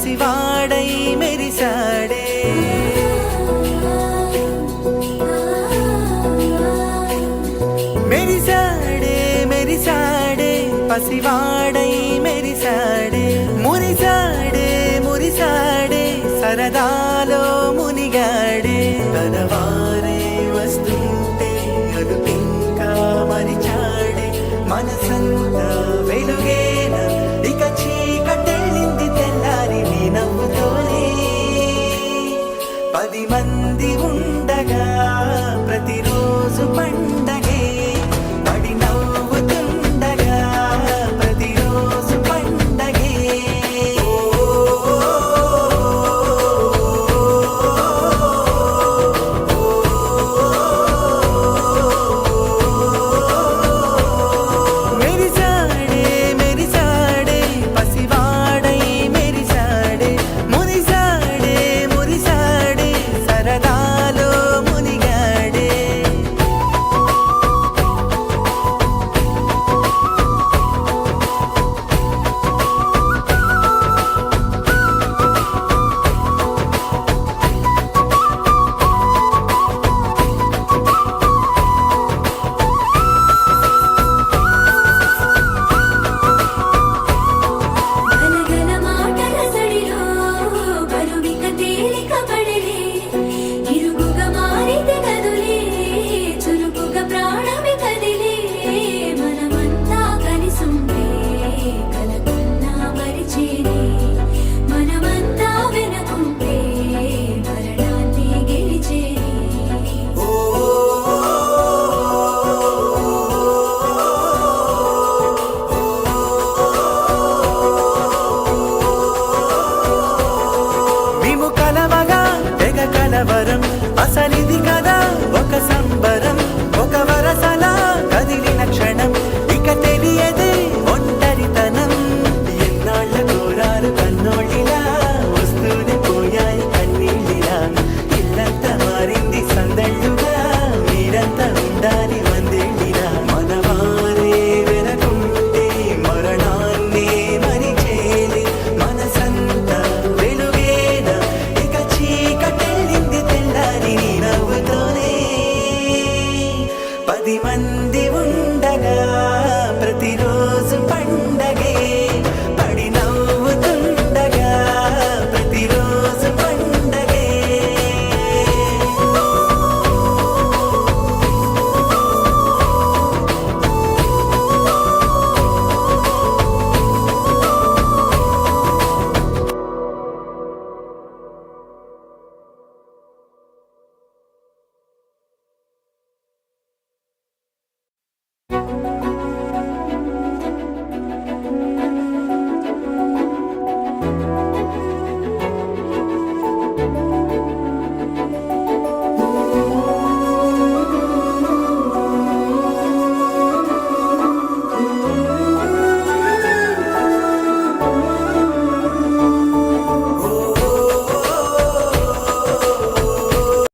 పసివాడై మెరిశాడే. మెరిశాడే మెరిశాడే పసివాడై మెరిశాడే. మురిశాడే మురిశాడే సరదాలో మునిగాడే. తనవా పండగ ప్రతిరోజు పండగ. varım. Asali